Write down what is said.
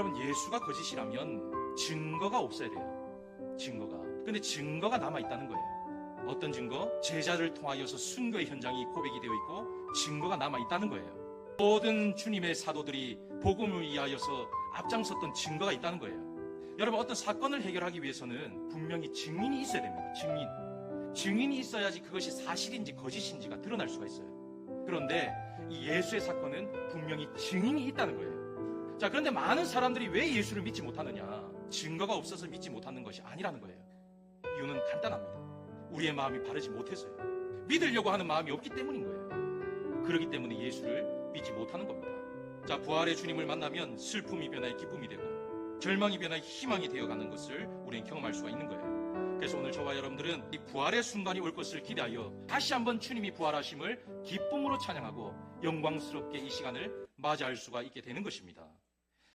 여러분 예수가 거짓이라면 증거가 없어야 돼요. 증거가. 근데 증거가 남아 있다는 거예요. 어떤 증거? 제자를 통하여서 순교의 현장이 고백이 되어 있고 증거가 남아 있다는 거예요. 모든 주님의 사도들이 복음을 위하여서 앞장섰던 증거가 있다는 거예요. 여러분 어떤 사건을 해결하기 위해서는 분명히 증인이 있어야 됩니다. 증인. 증인이 있어야지 그것이 사실인지 거짓인지가 드러날 수가 있어요. 그런데 이 예수의 사건은 분명히 증인이 있다는 거예요. 자, 그런데 많은 사람들이 왜 예수를 믿지 못하느냐? 증거가 없어서 믿지 못하는 것이 아니라는 거예요. 이유는 간단합니다. 우리의 마음이 바르지 못해서요. 믿으려고 하는 마음이 없기 때문인 거예요. 그렇기 때문에 예수를 믿지 못하는 겁니다. 자, 부활의 주님을 만나면 슬픔이 변화해 기쁨이 되고 절망이 변화해 희망이 되어가는 것을 우리는 경험할 수가 있는 거예요. 그래서 오늘 저와 여러분들은 이 부활의 순간이 올 것을 기대하여 다시 한번 주님이 부활하심을 기쁨으로 찬양하고 영광스럽게 이 시간을 맞이할 수가 있게 되는 것입니다.